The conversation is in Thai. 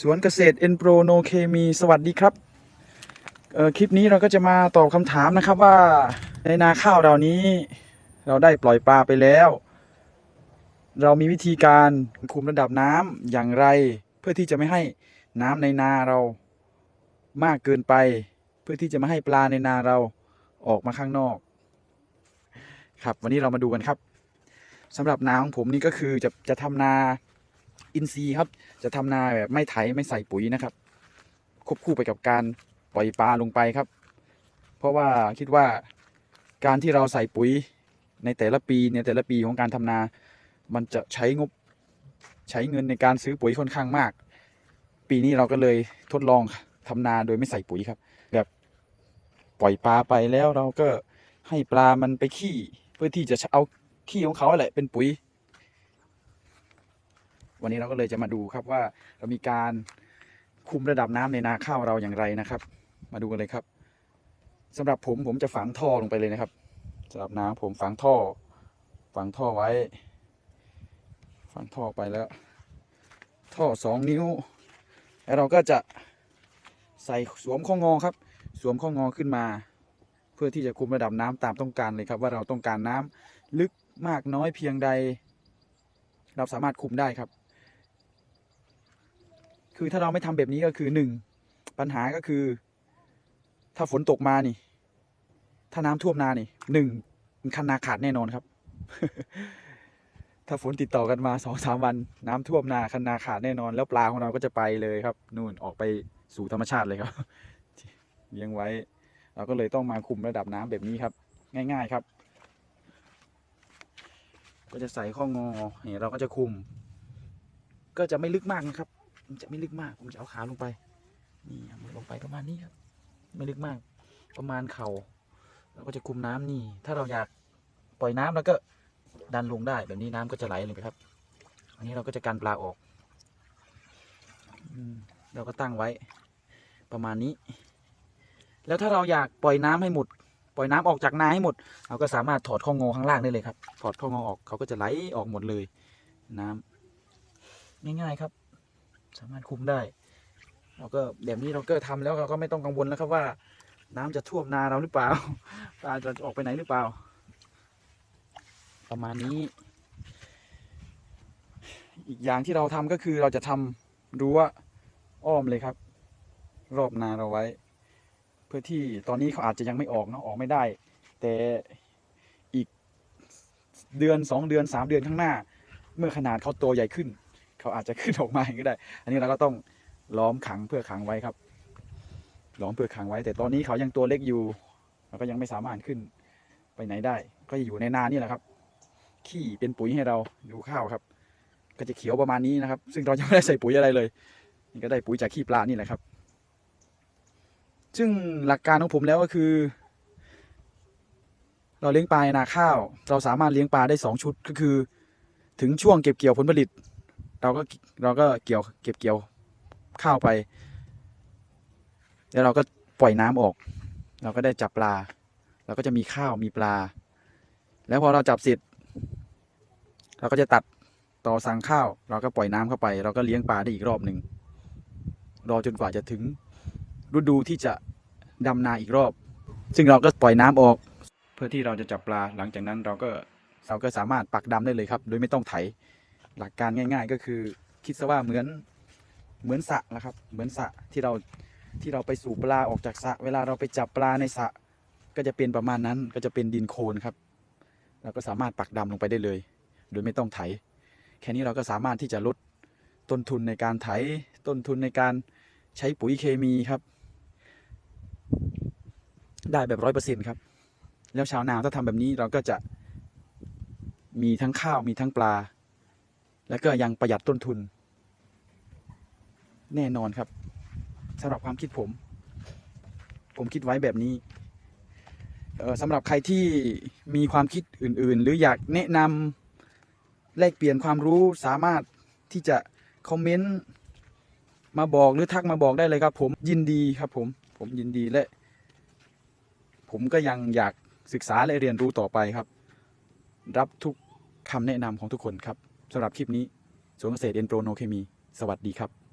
สวนเกษตรเอ็นโปรโนเคมีสวัสดีครับคลิปนี้เราก็จะมาตอบคำถามนะครับว่าในนาข้าวเรานี้ เราได้ปล่อยปลาไปแล้ว เรามีวิธีการคุมระดับน้ำอย่างไร เพื่อที่จะไม่ให้น้ำในนาเรามากเกินไป เพื่อที่จะไม่ให้ปลาในนาเราออกมาข้างนอก ครับวันนี้เรามาดูกันครับสำหรับนาของผมนี่ก็คือจะจะทำนา อินทรีย์ครับ จะทำนาแบบไม่ไถไม่ใส่ปุ๋ยนะครับ ควบคู่ไปกับการปล่อยปลาลงไปครับ เพราะว่าคิดว่าการที่เราใส่ปุ๋ยในแต่ละปีในแต่ละปีของการทำนา มันจะใช้งบใช้เงินในการซื้อปุ๋ยค่อนข้างมาก ปีนี้เราก็เลยทดลองทำนาโดยไม่ใส่ปุ๋ยครับ แบบปล่อยปลาไปแล้วเราก็ให้ปลามันไปขี้เพื่อที่จะเอาขี้ของเขาแหละเป็นปุ๋ย วันนี้เราก็เลยจะมาดูครับว่าเรามีการคุมระดับน้ำในนาข้าวเราอย่างไรนะครับ มาดูกันเลยครับสำหรับผมผมจะฝังท่อลงไปเลยนะครับสำหรับน้ำผมฝังท่อ ฝังท่อไว้ ฝังท่อไปแล้ว ท่อสองนิ้ว แล้วเราก็จะใส่สวมข้องอครับ สวมข้องอขึ้นมา เพื่อที่จะคุมระดับน้ำตามต้องการเลยครับ ว่าเราต้องการน้ำลึกมากน้อยเพียงใด เราสามารถคุมได้ครับ คือถ้าเราไม่ทำแบบนี้ก็คือหนึ่งปัญหาก็คือ ถ้าฝนตกมานี่ ถ้าน้ำท่วมนานี่หนึ่งคันนาขาดแน่นอนครับ ถ้าฝนติดต่อกันมาสองสามวัน น้ำท่วมนาคันนาขาดแน่นอน แล้วปลาของเราก็จะไปเลยครับนู่นออกไปสู่ธรรมชาติเลยครับเลี้ยงไว้ เราก็เลยต้องมาคุมระดับน้ำแบบนี้ครับ ง่าย ๆครับ ก็จะใส่ข้องอเนี่ยเราก็จะคุม ก็จะไม่ลึกมากนะครับ มันจะไม่ลึกมาก ผมจะเอาขาลงไป นี่เอามือลงไปประมาณนี้ครับ ไม่ลึกมาก ประมาณเข่าเราก็จะคุมน้ำนี่ ถ้าเราอยากปล่อยน้ำแล้วก็ดันลงได้แบบนี้น้ำก็จะไหลเลยครับ อันนี้เราก็จะกันปลาออกอเราก็ตั้งไว้ประมาณนี้ แล้วถ้าเราอยากปล่อยน้ำให้หมด ปล่อยน้ำออกจากนาให้หมด เราก็สามารถถอดข้องอข้างล่างได้เลยครับ ถอดข้องอออกเขาก็จะไหลออกหมดเลย น้ำง่ายๆครับ สามารถคุมได้เราก็แบบนี้เราก็ทำแล้วเราก็ไม่ต้องกังวลแล้วครับว่า น้ำจะท่วมนาเราหรือเปล่าปลาจะออกไปไหนหรือเปล่า ประมาณนี้ อีกอย่างที่เราทำก็คือเราจะทำรั้วอ้อมเลยครับ รอบนาเราไว้ เพื่อที่ตอนนี้เขาอาจจะยังไม่ออกเนาะออกไม่ได้ แต่อีกเดือนสองเดือนสามเดือนข้างหน้า เมื่อขนาดเขาตัวใหญ่ขึ้น เขาอาจจะขึ้นออกมาก็ได้ อันนี้เราก็ต้องล้อมขังเพื่อขังไว้ครับ ล้อมเพื่อขังไว้ แต่ตอนนี้เขายังตัวเล็กอยู่เราก็ยังไม่สามารถขึ้นไปไหนได้ ก็อยู่ในนานี่แหละครับ ขี้เป็นปุ๋ยให้เราดูข้าวครับ ก็จะเขียวประมาณนี้นะครับ ซึ่งเรายังไม่ได้ใส่ปุ๋ยอะไรเลยนี่ก็ได้ปุ๋ยจากขี้ปลานี่แหละครับ ซึ่งหลักการของผมแล้วก็คือ เราเลี้ยงปลาในนาข้าว เราสามารถเลี้ยงปลาได้สองชุดก็คือ ถึงช่วงเก็บเกี่ยวผลผลิต เราก็เราก็เกี่ยวเก็บเกี่ยวข้าวไป แล้วเราก็ปล่อยน้ำออก เราก็ได้จับปลา เราก็จะมีข้าวมีปลา แล้วพอเราจับเสร็จเราก็จะตัดต่อสั่งข้าว เราก็ปล่อยน้ำเข้าไป เราก็เลี้ยงปลาได้อีกรอบหนึ่งรอจนกว่าจะถึงฤดูที่จะดำนาอีกรอบ ซึ่งเราก็ปล่อยน้ำออก เพื่อที่เราจะจับปลาหลังจากนั้นเราก็เราก็สามารถปักดำได้เลยครับ โดยไม่ต้องไถ หลักการง่าย ๆ ก็คือคิดซะว่าเหมือนเหมือนสระนะครับ เหมือนสระที่เราที่เราไปสูบปลาออกจากสระเวลาเราไปจับปลาในสระก็จะเป็นประมาณนั้นก็จะเป็นดินโคลนครับเราก็สามารถปักดำลงไปได้เลย โดยไม่ต้องไถ แค่นี้เราก็สามารถที่จะลดต้นทุนในการไถต้นทุนในการใช้ปุ๋ยเคมีครับ ได้แบบร้อยเปอร์เซ็นต์ครับ แล้วชาวนาถ้าทำแบบนี้เราก็จะมีทั้งข้าวมีทั้งปลา แล้วก็ยังประหยัดต้นทุน แน่นอนครับสำหรับความคิดผม ผมคิดไว้แบบนี้สำหรับใครที่มีความคิดอื่น ๆ หรืออยากแนะนำแลกเปลี่ยนความรู้สามารถที่จะคอมเมนต์มาบอกหรือทักมาบอกได้เลยครับ ผมยินดีครับ ผมผมยินดีและ ผมก็ยังอยากศึกษาและเรียนรู้ต่อไปครับ รับทุกคำแนะนำของทุกคนครับ สำหรับคลิปนี้สวนเกษตรเอ็นโปรโนเคมี สวัสดีครับ